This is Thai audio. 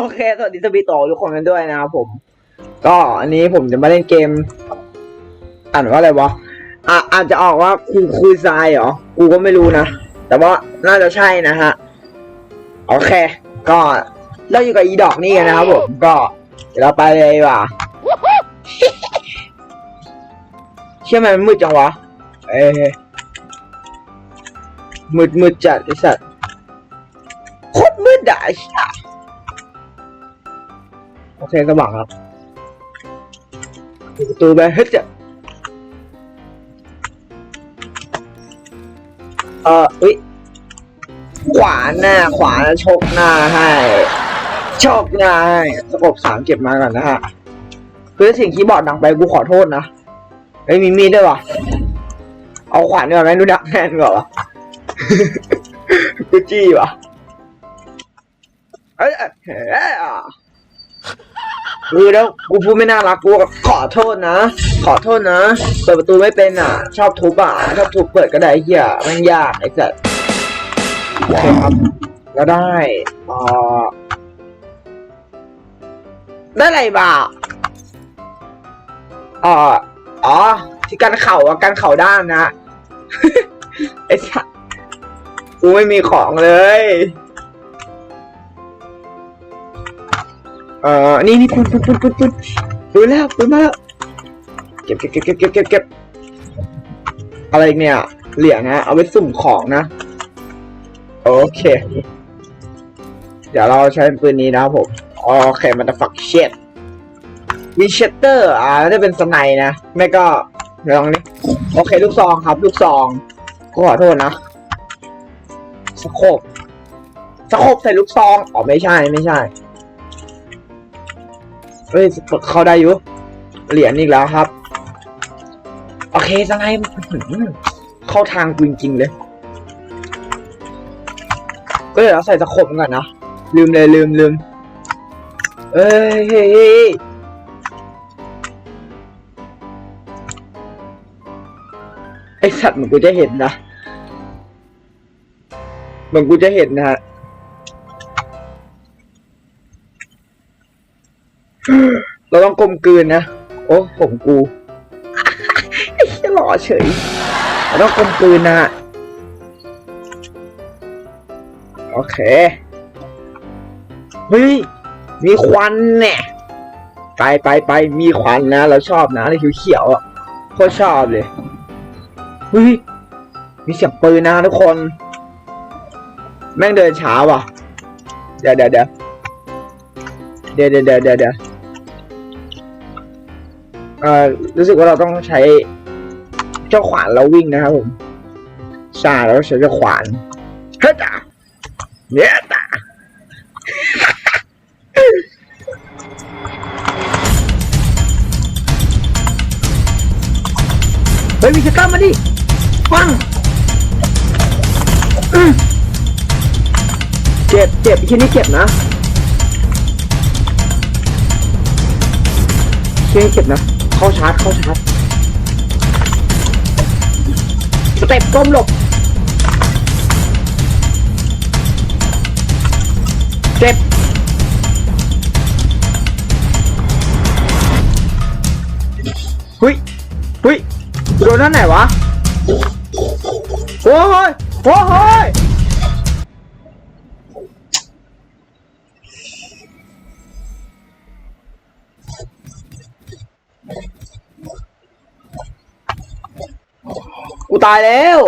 โอเค สวัสดีสปีโตทุกคนกันด้วยนะครับผม ก็อันนี้ผมจะมาเล่นเกม อ่านว่าอะไรวะอะอาจจะออกว่าคูคูซายเหรอ กูก็ไม่รู้นะ แต่ว่าน่าจะใช่นะฮะ โอเค ก็เราอยู่กับอีดอกนี่กันนะครับผม ก็เดี๋ยวเราไปเลยว่าเชื่อไหมมันมืดจังวะ เอ้มืดมืดจัดไอสัตว์โคตรมืดอะไอ้สัส โอเคสว่างครับปิดประตูไปเฮ้ยจะเอออุ้ยขวานหน้า ขวานชกหน้าให้ชกหน้าให้สกบสามเก็บมาก่อนนะฮะคือสิ่งคีย์บอร์ดดังไปกูขอโทษนะเฮ้มีมีดด้วยวะเอาขวานดีกว่าไหมดูดักแน่นกว่าวะกูจี้วะเอ้ยเอ้ยเอ้ยอะ คือแล้วกูพูดไม่น่ารักกูขอโทษนะ ขอโทษนะ เปิดประตูไม่เป็นอะ ชอบทุบอะ ชอบทุบเปิดก็ได้เหี้ยมันยากไอ้สัสโอเคครับแล้วได้อ่อได้อะไรบ้าอ่ออ๋อ ที่กันเข่าอะกันเข่าด้านนะ ไอ้สัสกูไม่มีของเลย เอ่อ นี่นี่ปืนปืนปืนปืนปืนปืนแล้วปืนมาแล้วเก็บเก็บเก็บเก็บเก็บเก็บเก็บอะไรอีกเนี่ย เหรียญนะ เอาไว้สุ่มของนะ โอเค เดี๋ยวเราใช้ปืนนี้นะครับผม โอเค มันจะฝักเช็ดมีเชตเตอร์ อ่าจะเป็นสไนด์นะ ไม่ก็ลองนี่โอเค ลูกซองครับ ลูกซองก็ขอโทษนะสโคบสโคบใส่ลูกซอง อ๋อ ไม่ใช่ ไม่ใช่ เฮ้ยเข้าได้อยู่ เหรียญอีกแล้วครับ โอเคสไงเข้าทางกูจริงๆเลย ก็เดี๋ยวเราใส่สโคบก่อนนะ ลืมเลยลืมลืมเอ้ยเฮ้ยเฮ้ยไอสัตว์เหมือนกูจะเห็นนะเหมือนกูจะเห็นนะฮะ เราต้องกลมกลืนนะ โอ้ผมกูไอ้เหี้ยหล่อเฉยเราต้องกลมกลืนนะฮะโอเค เฮ้ย มีควันเนี่ยไปไปไปมีควันนะ เราชอบนะอะไรเขียวๆอะโคตรชอบเลย เฮ้ย มีเสียงปืนนะทุกคน แม่งเดินช้าว่ะ เดี๋ยวเดี๋ยวเดี๋ยวเดี๋ยวเดี๋ยวเดี๋ยว เอ่อรู้สึกว่าเราต้องใช้เจ้าขวานเราวิ่งนะครับผมใช่เราต้องใช้เจ้าขวานเฮ้ยจ้าเนี่ยจ้าเฮ้ยมีสตัมมาดิฟังเจ็บเจ็บที่นี่เจ็บนะที่นี่เจ็บนะ เข้าชาร์จเข้าชาร์จสเต็ปก้มหลบเจ็บหุยหุยโดนนั่นไหนวะโอ้ยโอ้ย กูตายแล้ว